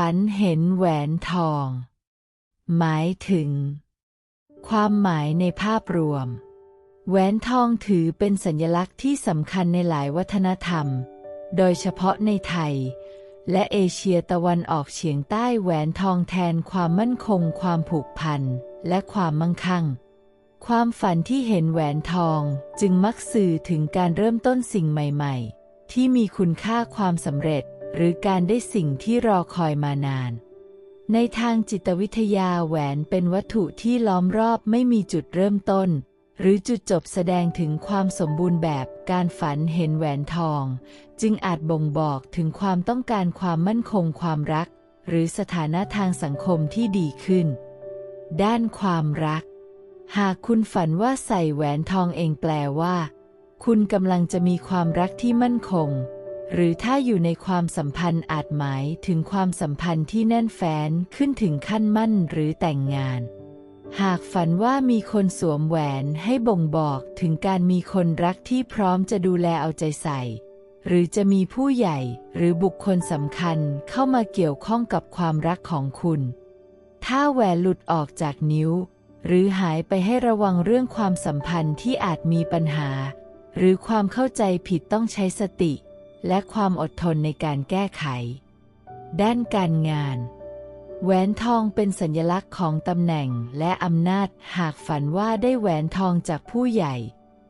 ฝันเห็นแหวนทอง หมายถึง ความหมายในภาพรวม แหวนทองถือเป็นสัญลักษณ์ที่สำคัญในหลายวัฒนธรรม โดยเฉพาะในไทย และเอเชียตะวันออกเฉียงใต้แหวนทองแทนความมั่นคง ความผูกพัน และความมั่งคั่ง ความฝันที่เห็นแหวนทองจึงมักสื่อถึงการเริ่มต้นสิ่งใหม่ ๆ ที่มีคุณค่าความสำเร็จ หรือการได้สิ่งที่รอคอยมานาน ในทางจิตวิทยาแหวนเป็นวัตถุที่ล้อมรอบไม่มีจุดเริ่มต้น หรือจุดจบแสดงถึงความสมบูรณ์แบบการฝันเห็นแหวนทอง จึงอาจบ่งบอกถึงความต้องการความมั่นคงความรัก หรือสถานะทางสังคมที่ดีขึ้น ด้านความรัก หากคุณฝันว่าใส่แหวนทองเองแปลว่า คุณกำลังจะมีความรักที่มั่นคง หรือถ้าอยู่ในความสัมพันธ์อาจหมายถึงความสัมพันธ์ที่แน่นแฟ้นขึ้นถึงขั้นมั่นหรือแต่งงาน หากฝันว่ามีคนสวมแหวนให้บ่งบอกถึงการมีคนรักที่พร้อมจะดูแลเอาใจใส่ หรือจะมีผู้ใหญ่หรือบุคคลสำคัญเข้ามาเกี่ยวข้องกับความรักของคุณ ถ้าแหวนหลุดออกจากนิ้ว หรือหายไปให้ระวังเรื่องความสัมพันธ์ที่อาจมีปัญหา หรือความเข้าใจผิดต้องใช้สติ และความอดทนในการแก้ไข ด้านการงาน แหวนทองเป็นสัญลักษณ์ของตำแหน่งและอำนาจ หากฝันว่าได้แหวนทองจากผู้ใหญ่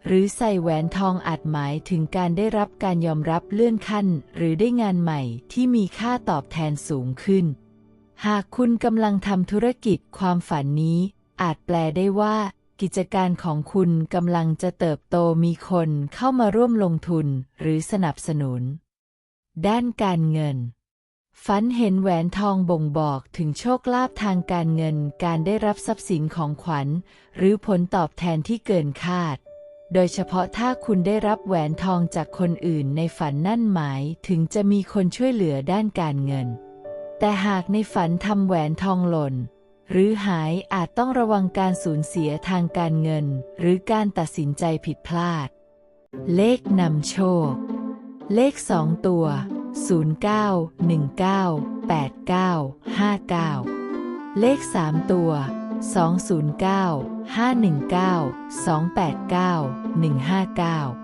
หรือใส่แหวนทองอาจหมายถึงการได้รับการยอมรับเลื่อนขั้น หรือได้งานใหม่ที่มีค่าตอบแทนสูงขึ้น หากคุณกำลังทำธุรกิจความฝันนี้ อาจแปลได้ว่า กิจการของคุณกำลังจะเติบโตมีคนเข้ามาร่วมลงทุนหรือสนับสนุน ด้านการเงิน ฝันเห็นแหวนทองบ่งบอกถึงโชคลาภทางการเงินการได้รับทรัพย์สินของขวัญ หรือผลตอบแทนที่เกินคาด โดยเฉพาะถ้าคุณได้รับแหวนทองจากคนอื่นในฝันนั่นหมายถึงจะมีคนช่วยเหลือด้านการเงิน แต่หากในฝันทำแหวนทองหล่น หรือหายอาจต้องระวังการสูญเสียทางการเงิน หรือการตัดสินใจผิดพลาด เลขนำโชค เลขสองตัว 09 19 89 59 เลขสามตัว 209 519 289 159